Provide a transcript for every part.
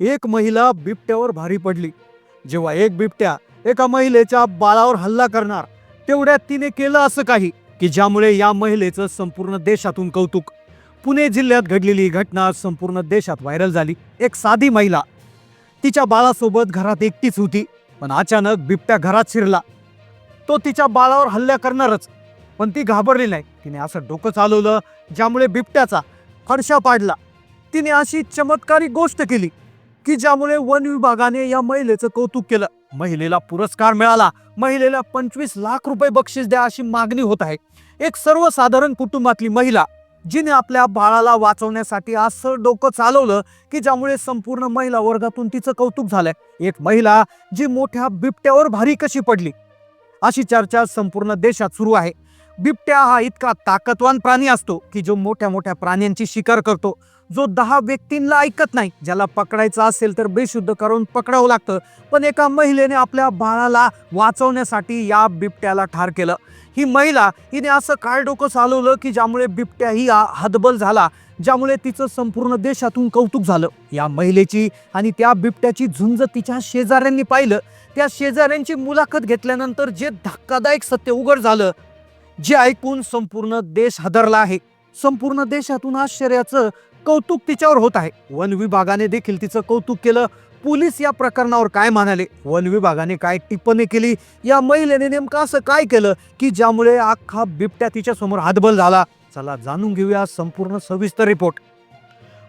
एक महिला बिबट्यावर भारी पडली. जेव्हा एक बिबट्या एका महिलेच्या बाळावर हल्ला करणार तेवढ्यात तिने केलं असं काही की ज्यामुळे या महिलेचं संपूर्ण देशातून कौतुक. पुणे जिल्ह्यात घडलेली ही घटना संपूर्ण देशात व्हायरल झाली. एक साधी महिला. तिच्या बाळासोबत घरात एकटीच होती पण अचानक बिबट्या घरात शिरला. तो तिच्या बाळावर हल्ला करणारच पण ती घाबरली नाही. तिने असं डोकं चालवलं ज्यामुळे बिबट्याचा फडशा पाडला. तिने अशी चमत्कारी गोष्ट केली की ज्यामुळे वन विभागाने या महिलेचं कौतुक केलं. महिलेला पुरस्कार मिळाला. महिलेला पंचवीस लाख रुपये बक्षीस द्या अशी मागणी होत आहे. एक सर्वसाधारण कुटुंबातली महिला जिने आपल्या बाळाला वाचवण्यासाठी असं डोकं चालवलं की ज्यामुळे संपूर्ण महिला वर्गातून तिचं कौतुक झालंय. एक महिला जी मोठ्या बिबट्यावर भारी कशी पडली? अशी चर्चा संपूर्ण देशात सुरू आहे. बिबट्या हा इतका ताकदवान प्राणी असतो की जो मोठ्या मोठ्या प्राण्यांची शिकार करतो. जो दहा व्यक्तींना ऐकत नाही ज्याला पकडायचं असेल तर बेशुद्ध करून पकडावं लागतं. पण एका महिलेने आपल्या बाळाला वाचवण्यासाठी या बिबट्याला ठार केलं. ही महिला हिने असं काय डोकं चालवलं की ज्यामुळे बिबट्या ही हतबल झाला ज्यामुळे तिचं संपूर्ण देशातून कौतुक झालं. या महिलेची आणि त्या बिबट्याची झुंज तिच्या शेजाऱ्यांनी पाहिलं. त्या शेजाऱ्यांची मुलाखत घेतल्यानंतर जे धक्कादायक सत्य उघड झालं जे ऐकून संपूर्ण देश हादरला आहे. संपूर्ण देशातून आश्चर्याचं कौतुक तिच्यावर होत आहे. वन विभागाने देखील तिचं कौतुक केलं. पोलीस या प्रकरणावर काय म्हणाले? वन विभागाने काय टिप्पणी केली? या महिलेने नेमकं असं काय केलं? की ज्यामुळे अख्खा बिबट्या तिच्या समोर हातबल झाला? चला जाणून घेऊया संपूर्ण सविस्तर रिपोर्ट.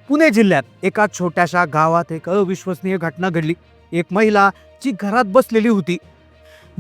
पुणे जिल्ह्यात एका छोट्याशा गावात एक अविश्वसनीय घटना घडली. एक महिला जी घरात बसलेली होती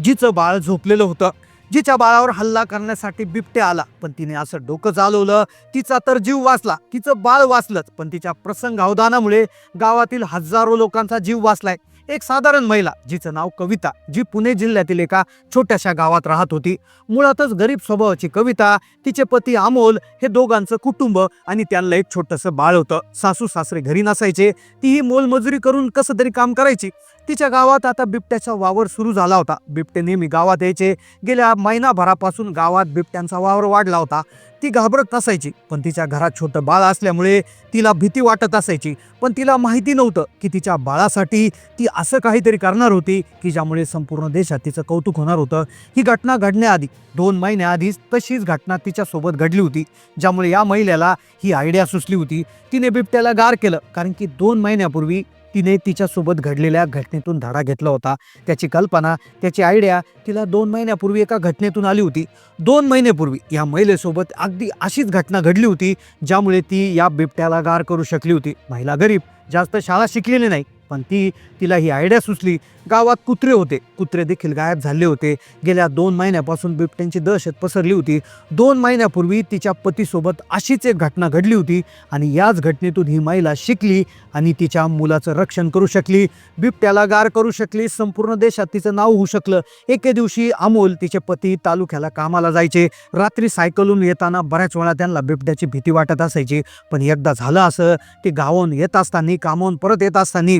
जिचं बाळ झोपलेलं होतं. जिच्या बाळावर हल्ला करण्यासाठी बिबट्या आला. पण तिने असं डोकं चालवलं. तिचा तर जीव वाचला. तिचं बाळ वाचलंच. पण तिच्या प्रसंग अवदानामुळे गावातील हजारो लोकांचा जीव वाचलाय. एक साधारण महिला जिचं नाव कविता जी पुणे जिल्ह्यातील एका छोट्याशा गावात राहत होती. मुळातच गरीब स्वभावाची कविता तिचे पती अमोल हे दोघांचं कुटुंब आणि त्यांना एक छोटंसं बाळ होतं. सासू सासरे घरी नसायचे. तीही मोलमजुरी करून कसं तरी काम करायची. तिच्या गावात आता बिबट्याचा वावर सुरू झाला होता. बिबटे नेहमी गावात यायचे. गेल्या महिनाभरापासून गावात बिबट्यांचा वावर वाढला होता. ती घाबरत असायची. पण तिच्या घरात छोटं बाळ असल्यामुळे तिला भीती वाटत असायची. पण तिला माहिती नव्हतं की तिच्या बाळासाठी ती असं काहीतरी करणार होती की ज्यामुळे संपूर्ण देशात तिचं कौतुक होणार होतं. ही घटना घडण्याआधी दोन महिन्याआधीच तशीच घटना तिच्यासोबत घडली होती. ज्यामुळे या महिलेला ही आयडिया सुचली होती. तिने बिबट्याला गार केलं. कारण की दोन महिन्यापूर्वी तिने तिच्यासोबत घडलेल्या घटनेतून धडा घेतला होता. त्याची कल्पना त्याची आयडिया तिला दोन महिन्यापूर्वी एका घटनेतून आली होती. दोन महिन्यापूर्वी या महिलेसोबत अगदी अशीच घटना घडली होती ज्यामुळे ती या बिबट्याला गार करू शकली होती. महिला गरीब जास्त शाळा शिकलेली नाही. पण ती तिला ही आयडिया सुचली. गावात कुत्रे होते. कुत्रे देखील गायब झाले होते. गेल्या दोन महिन्यापासून बिबट्यांची दहशत पसरली होती. दोन महिन्यापूर्वी तिच्या पतीसोबत अशीच एक घटना घडली होती आणि याच घटनेतून ही महिला शिकली आणि तिच्या मुलाचं रक्षण करू शकली. बिबट्याला गार करू शकली. संपूर्ण देशात तिचं नाव होऊ शकलं. एके दिवशी अमोल तिचे पती तालुक्याला कामाला जायचे. रात्री सायकलून येताना बऱ्याच वेळा त्यांना बिबट्याची भीती वाटत असायची. पण एकदा झालं असं की गावाहून येत असताना कामावून परत येत असताना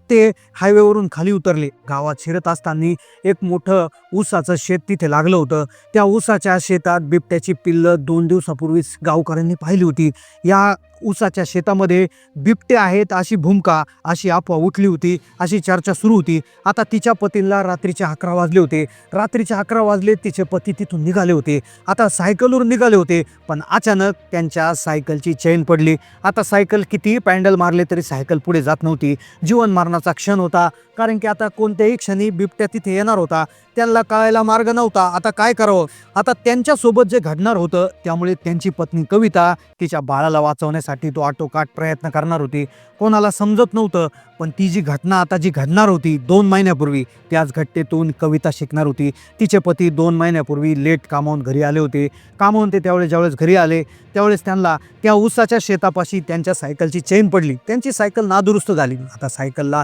ते हायवेवरून खाली उतरले. गावात शिरत असताना एक मोठं ऊसाचं शेत तिथे लागलं होतं. त्या ऊसाच्या शेतात बिबट्याची पिल्लं दोन दिवसापूर्वीच गावकऱ्यांनी पाहिली होती. या ऊसाच्या शेतामध्ये बिबटे आहेत अशी भूमिका अशी अफवा उठली होती अशी चर्चा सुरू होती. आता तिच्या पतीला रात्रीचे अकरा वाजले होते. रात्रीचे अकरा वाजले तिचे पती तिथून निघाले होते. आता सायकलवर निघाले होते पण अचानक त्यांच्या सायकलची चेन पडली. आता सायकल कितीही पॅन्डल मारले तरी सायकल पुढे जात नव्हती. जीवन मारण्याचा क्षण होता कारण की आता कोणत्याही क्षणी बिबट्या तिथे येणार होता. त्यांना कळायला मार्ग नव्हता. आता काय करावं? आता त्यांच्यासोबत जे घडणार होतं त्यामुळे त्यांची पत्नी कविता तिच्या बाळाला वाचवण्यासाठी तो आटोकाट प्रयत्न करणार होती. कोणाला समजत नव्हतं पण ती जी घटना आता जी घडणार होती दोन महिन्यापूर्वी त्याच घटनेतून कविता शिकणार होती. तिचे पती दोन महिन्यापूर्वी लेट कामावून घरी आले होते. कामावून ते त्यावेळेस ज्यावेळेस घरी आले त्यावेळेस त्यांना त्या ऊसाच्या शेतापाशी त्यांच्या सायकलची चेन पडली. त्यांची सायकल नादुरुस्त झाली. आता सायकलला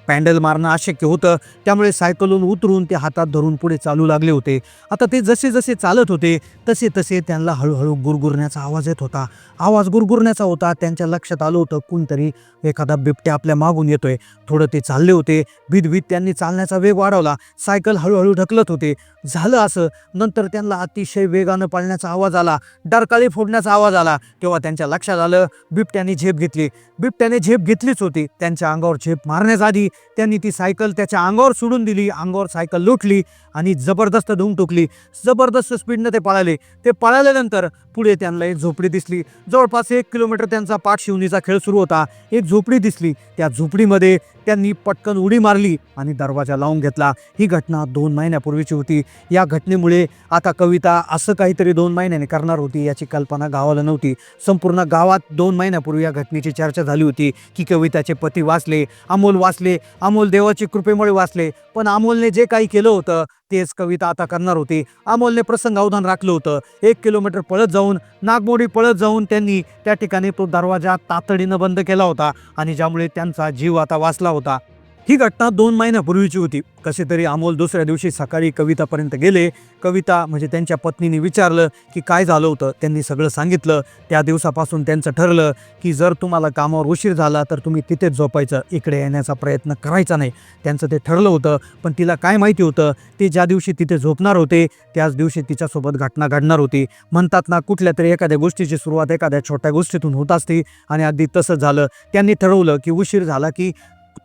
पॅन्डल मारणं अशक्य होतं. त्यामुळे सायकलून उतरून ते हातात धरून पुढे चालू लागले होते. आता ते जसे जसे चालत होते तसे तसे त्यांना हळूहळू गुरगुरण्याचा आवाज येत होता. आवाज गुरगुरण्याचा होता त्यांच्या लक्षात आलं होतं कोणतरी एखादा बिबट्या आपल्या मागून येतोय. थोडं ते चालले होते. भीतभीत त्यांनी चालण्याचा वेग वाढवला. सायकल हळूहळू ढकलत होते. झालं असं. नंतर त्यांना अतिशय वेगानं पाळण्याचा आवाज आला. डरकाळी फोडण्याचा आवाज आला. तेव्हा त्यांच्या लक्षात आलं बिबट्याने झेप घेतली. बिबट्याने झेप घेतलीच होती. त्यांच्या अंगावर झेप मारण्याच्या आधी त्यांनी ती सायकल त्याच्या अंगावर सोडून दिली. अंगावर सायकल लुटली आणि जबरदस्त धूम टोकली. जबरदस्त स्पीडनं ते पळाले. ते पळाल्यानंतर पुढे त्यांना एक झोपडी दिसली. जवळपास एक किलोमीटर त्यांचा पाठशिवणीचा खेळ सुरू होता. एक झोपडी दिसली. त्या झोपडीमध्ये त्यांनी पटकन उडी मारली आणि दरवाजा लावून घेतला. ही घटना दोन महिन्यापूर्वीची होती. या घटनेमुळे आता कविता असं काहीतरी दोन महिन्याने करणार होती याची कल्पना गावाला नव्हती. संपूर्ण गावात दोन महिन्यापूर्वी या घटनेची चर्चा झाली होती की कविताचे पती वाचले अमोल वाचले अमोल देवाची कृपेमुळे वाचले. पण अमोलने जे काही केलं होतं तेच कविता आता करणार होती. अमोलने प्रसंग अवधान राखलं होतं. एक किलोमीटर पळत जाऊन नागमोडी पळत जाऊन त्यांनी त्या ठिकाणी तो दरवाजा तातडीनं बंद केला होता आणि ज्यामुळे त्यांचा जीव आता वाचला होता. ही घटना दोन महिन्यापूर्वीची होती. कसे तरी अमोल दुसऱ्या दिवशी सकाळी कवितापर्यंत गेले. कविता म्हणजे त्यांच्या पत्नीने विचारलं की काय झालं होतं? त्यांनी सगळं सांगितलं. त्या दिवसापासून त्यांचं ठरलं की जर तुम्हाला कामावर उशीर झाला तर तुम्ही तिथेच झोपायचं. इकडे येण्याचा प्रयत्न करायचा नाही. त्यांचं ते ठरलं होतं. पण तिला काय माहिती होतं? ते ज्या दिवशी तिथे झोपणार होते त्याच दिवशी तिच्यासोबत घटना घडणार होती. म्हणतात ना कुठल्या तरी एखाद्या गोष्टीची सुरुवात एखाद्या छोट्या गोष्टीतून होत असते आणि अगदी तसंच झालं. त्यांनी ठरवलं की उशीर झाला की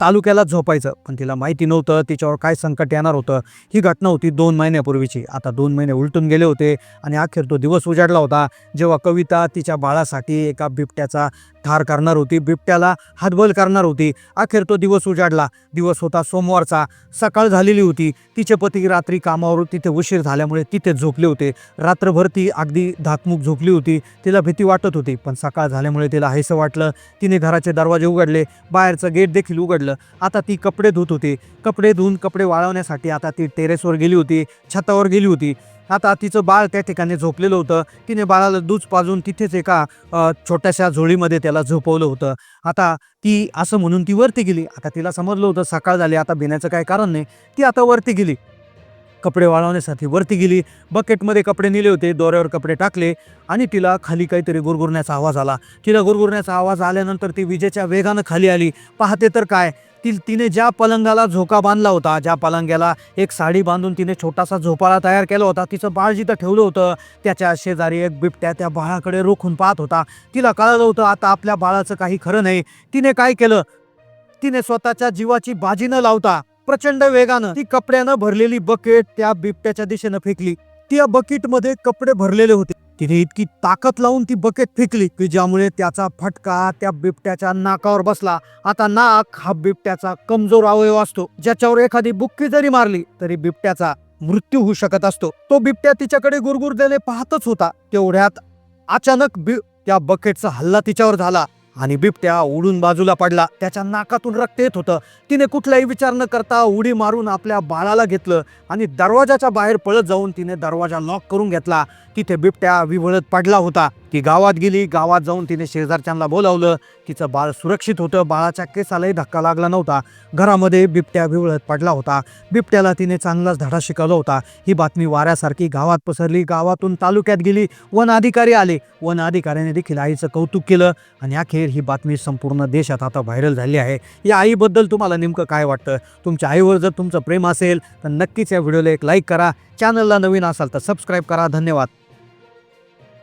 तालुक्याला झोपायचं. पण तिला माहिती नव्हतं तिच्यावर काय संकट येणार होतं. ही घटना होती दोन महिन्यापूर्वीची. आता दोन महिने उलटून गेले होते आणि अखेर तो दिवस उजाडला होता. जेव्हा कविता तिच्या बाळासाठी एका बिबट्याचा ठार करणार होती बिबट्याला हातबल करणार होती अखेर तो दिवस उजाडला. दिवस होता सोमवारचा. सकाळ झालेली होती. तिचे पती रात्री कामावर तिथे उशीर झाल्यामुळे तिथे झोपले होते. रात्रभर ती अगदी धाकमूक झोपली होती. तिला भीती वाटत होती पण सकाळ झाल्यामुळे तिला हायसं वाटलं. तिने घराचे दरवाजे उघडले. बाहेरचं गेट देखील उघडलं. आता ती कपडे धुत होती. कपडे धुवून कपडे वाळवण्यासाठी आता ती टेरेसवर गेली होती छतावर गेली होती. आता तिचं बाळ त्या ठिकाणी झोपलेलं होतं. तिने बाळाला दूध पाजून तिथेच एका छोट्याशा झोळीमध्ये त्याला झोपवलं होतं. आता ती असं म्हणून ती वरती गेली. आता तिला समजलं होतं सकाळ झाली. आता भिण्याचं काही कारण नाही. ती आता वरती गेली. कपडे वाळवण्यासाठी वरती गेली. बकेटमध्ये कपडे नेले होते दोऱ्यावर कपडे टाकले आणि तिला खाली काहीतरी गुरगुरण्याचा आवाज आला. तिला गुरगुरण्याचा आवाज आल्यानंतर ती विजेच्या वेगानं खाली आली. पाहते तर काय? ती तिने ज्या पलंगाला झोका बांधला होता ज्या पलंग्याला एक साडी बांधून तिने छोटासा झोपाळा तयार केला होता तिचं बाळ जिथं ठेवलं होतं त्याच्या शेजारी एक बिबट्या त्या बाळाकडे रोखून पाहत होता. तिला कळलं होतं आता आपल्या बाळाचं काही खरं नाही. तिने काय केलं? तिने स्वतःच्या जीवाची बाजी न लावता प्रचंड वेगानं ती कपड्यानं भरलेली बकेट त्या बिबट्याच्या दिशेनं फेकली. त्या बकेटमध्ये कपडे भरलेले होते. तिने इतकी ताकद लावून ती बकेट फेकली की ज्यामुळे त्याचा फटका त्या बिबट्याच्या नाकावर बसला. आता नाक हा बिबट्याचा कमजोर अवयव असतो. ज्याच्यावर एखादी बुक्की जरी मारली तरी बिबट्याचा मृत्यू होऊ शकत असतो. तो बिबट्या तिच्याकडे गुरगुरलेले पाहतच होता. तेवढ्यात अचानक बि त्या बकेटचा हल्ला तिच्यावर झाला. आणि बिबट्या उडून बाजूला पडला. त्याच्या नाकातून रक्त येत होतं. तिने कुठलाही विचार न करता उडी मारून आपल्या बाळाला घेतलं आणि दरवाजाच्या बाहेर पळत जाऊन तिने दरवाजा लॉक करून घेतला. तिथे बिबट्या विवळत पडला होता. ती गावात गेली. गावात जाऊन तिने शेजारच्यांना बोलावलं. तिचं बाळ सुरक्षित होतं. बाळाच्या केसालाही धक्का लागला नव्हता. घरामध्ये बिबट्या विवळत पडला होता. बिबट्याला तिने चांगलाच धडा शिकवला होता. ही बातमी वाऱ्यासारखी गावात पसरली. गावातून तालुक्यात गेली. वन अधिकारी आले. वन अधिकाऱ्याने देखील आईचं कौतुक केलं आणि अखेर ही बातमी संपूर्ण देशात आता व्हायरल झाली आहे. या आईबद्दल तुम्हाला नेमकं काय वाटतं? तुमच्या आईवर जर तुमचं प्रेम असेल तर नक्कीच या व्हिडिओला एक लाईक करा. चॅनलला नवीन असाल तर सबस्क्राईब करा. धन्यवाद.